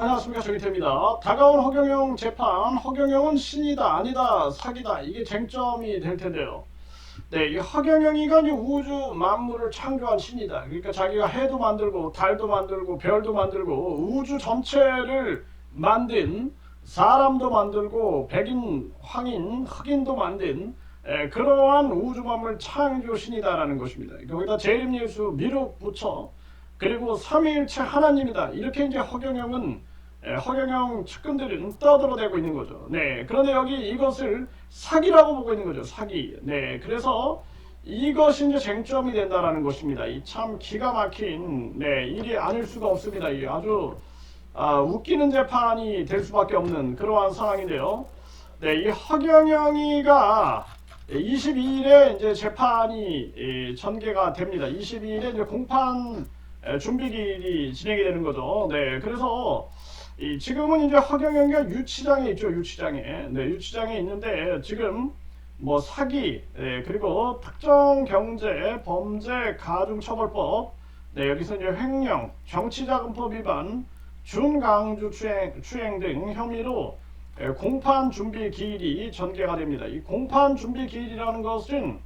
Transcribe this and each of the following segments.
안녕하십니까 정희태입니다. 다가온 허경영 재판, 허경영은 신이다 아니다 사기다 이게 쟁점이 될 텐데요. 네, 이 허경영이가 우주 만물을 창조한 신이다. 그러니까 자기가 해도 만들고 달도 만들고 별도 만들고 우주 전체를 만든 사람도 만들고 백인, 황인, 흑인도 만든 에, 그러한 우주 만물 창조 신이다라는 것입니다. 거기다 재림 예수 미륵 부처 그리고 삼위일체 하나님이다. 이렇게 이제 허경영은 에, 허경영 측근들은 떠들어대고 있는 거죠. 네. 그런데 여기 이것을 사기라고 보고 있는 거죠. 사기. 네. 그래서 이것이 이제 쟁점이 된다라는 것입니다. 이 참 기가 막힌 네, 일이 아닐 수가 없습니다. 이 아주 아, 웃기는 재판이 될 수밖에 없는 그러한 상황인데요. 네, 이 허경영이가 22일에 이제 재판이 예, 전개가 됩니다. 22일에 이제 공판 에, 준비일이 진행이 되는 거죠. 네, 그래서 이 지금은 이제 허경영이가 유치장에 있죠. 유치장에. 네, 유치장에 있는데 지금 뭐 사기, 네, 그리고 특정 경제 범죄 가중처벌법, 네, 여기서 이제 횡령, 정치자금법 위반, 준강주 추행, 추행 등 혐의로 에, 공판 준비 기일이 전개가 됩니다. 이 공판 준비 기일이라는 것은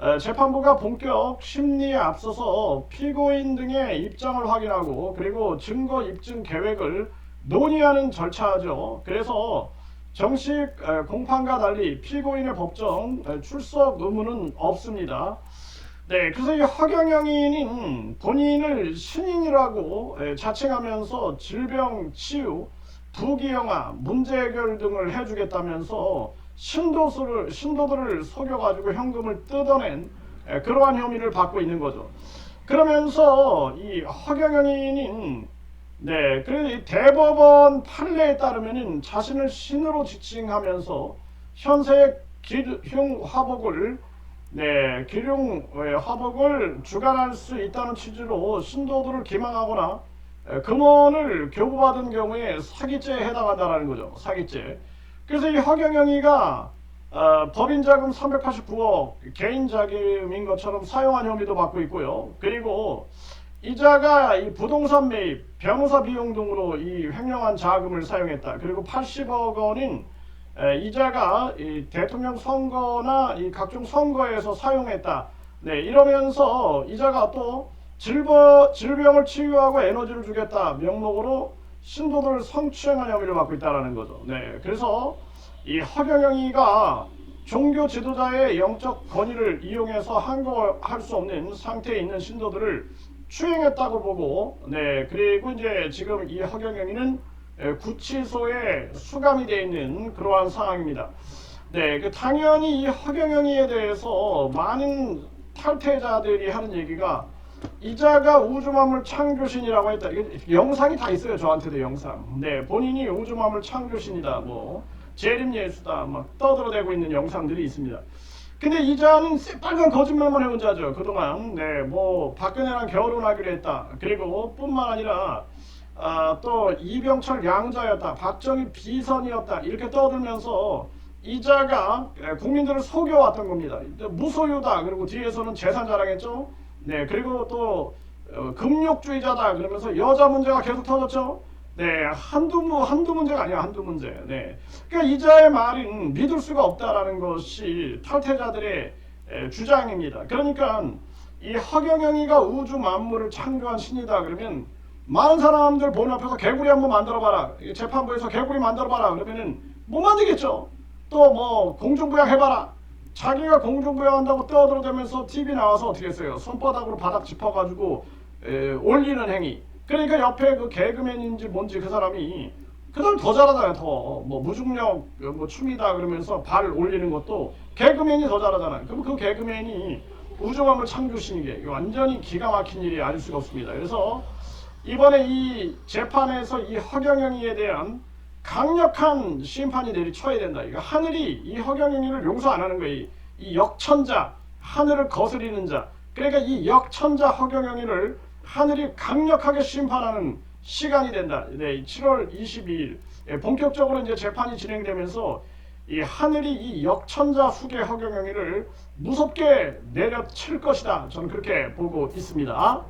에, 재판부가 본격 심리에 앞서서 피고인 등의 입장을 확인하고 그리고 증거 입증 계획을 논의하는 절차죠. 그래서 정식 에, 공판과 달리 피고인의 법정 에, 출석 의무는 없습니다. 네, 그래서 이 허경영인은 본인을 신인이라고 에, 자칭하면서 질병 치유, 부귀영화, 문제 해결 등을 해주겠다면서 신도수를 신도들을 속여가지고 현금을 뜯어낸 에, 그러한 혐의를 받고 있는 거죠. 그러면서 이 허경영인인 네, 이 대법원 판례에 따르면은 자신을 신으로 지칭하면서 현세의 기흉 화복을 네, 기룡 예, 화복을 주관할 수 있다는 취지로 신도들을 기망하거나 에, 금원을 교부받은 경우에 사기죄에 해당한다는 거죠. 사기죄. 그래서 이 허경영이가 어, 법인 자금 389억 개인 자금인 것처럼 사용한 혐의도 받고 있고요. 그리고 이자가 이 부동산 매입, 변호사 비용 등으로 이 횡령한 자금을 사용했다. 그리고 80억 원인 에, 이자가 이 대통령 선거나 이 각종 선거에서 사용했다. 네, 이러면서 이자가 또 질버, 질병을 치유하고 에너지를 주겠다 명목으로 신도들 성추행한 혐의를 받고 있다는 거죠. 네, 그래서 이 허경영이가 종교 지도자의 영적 권위를 이용해서 항거할 수 없는 상태에 있는 신도들을 추행했다고 보고, 네, 그리고 이제 지금 이 허경영이는 에, 구치소에 수감이 되어 있는 그러한 상황입니다. 네, 그 당연히 이 허경영이에 대해서 많은 탈퇴자들이 하는 얘기가 이자가 우주만물 창조신이라고 했다. 이게 영상이 다 있어요. 저한테도 영상. 네, 본인이 우주만물 창조신이다. 뭐 재림 예수다. 막 떠들어대고 있는 영상들이 있습니다. 근데 이자는 새빨간 거짓말만 해온 자죠. 그동안 네, 뭐 박근혜랑 결혼하기로 했다. 그리고 뿐만 아니라 아, 또 이병철 양자였다, 박정희 비선이었다 이렇게 떠들면서 이자가 에, 국민들을 속여왔던 겁니다. 무소유다 그리고 뒤에서는 재산 자랑했죠. 네 그리고 또 어, 금욕주의자다 그러면서 여자 문제가 계속 터졌죠. 네 한두 무 한두 문제가 아니야 한두 문제. 네 그러니까 이자의 말은 믿을 수가 없다라는 것이 탈퇴자들의 에, 주장입니다. 그러니까 이 허경영이가 우주 만물을 창조한 신이다 그러면 많은 사람들 보는 앞에서 개구리 한번 만들어봐라. 이 재판부에서 개구리 만들어봐라. 그러면은 못 만들겠죠. 또 뭐 공중부양 해봐라. 자기가 공중부양 한다고 떠들어대면서 TV 나와서 어떻게 했어요? 손바닥으로 바닥 짚어가지고 에, 올리는 행위. 그러니까 옆에 그 개그맨인지 뭔지 그 사람이 그다음 더 잘하잖아요. 더뭐 무중력 뭐 춤이다 그러면서 발을 올리는 것도 개그맨이 더 잘하잖아요. 그럼 그 개그맨이 우주만물 창조신 이 게 완전히 기가 막힌 일이 아닐 수가 없습니다. 그래서 이번에 이 재판에서 이 허경영이에 대한 강력한 심판이 내리쳐야 된다. 이거 하늘이 이 허경영이를 용서 안 하는 거예요. 이 역천자, 하늘을 거스리는 자. 그러니까 이 역천자 허경영이를 하늘이 강력하게 심판하는 시간이 된다. 네, 7월 22일 예, 본격적으로 이제 재판이 진행되면서 이 하늘이 이 역천자 후계 허경영이를 무섭게 내려칠 것이다. 저는 그렇게 보고 있습니다.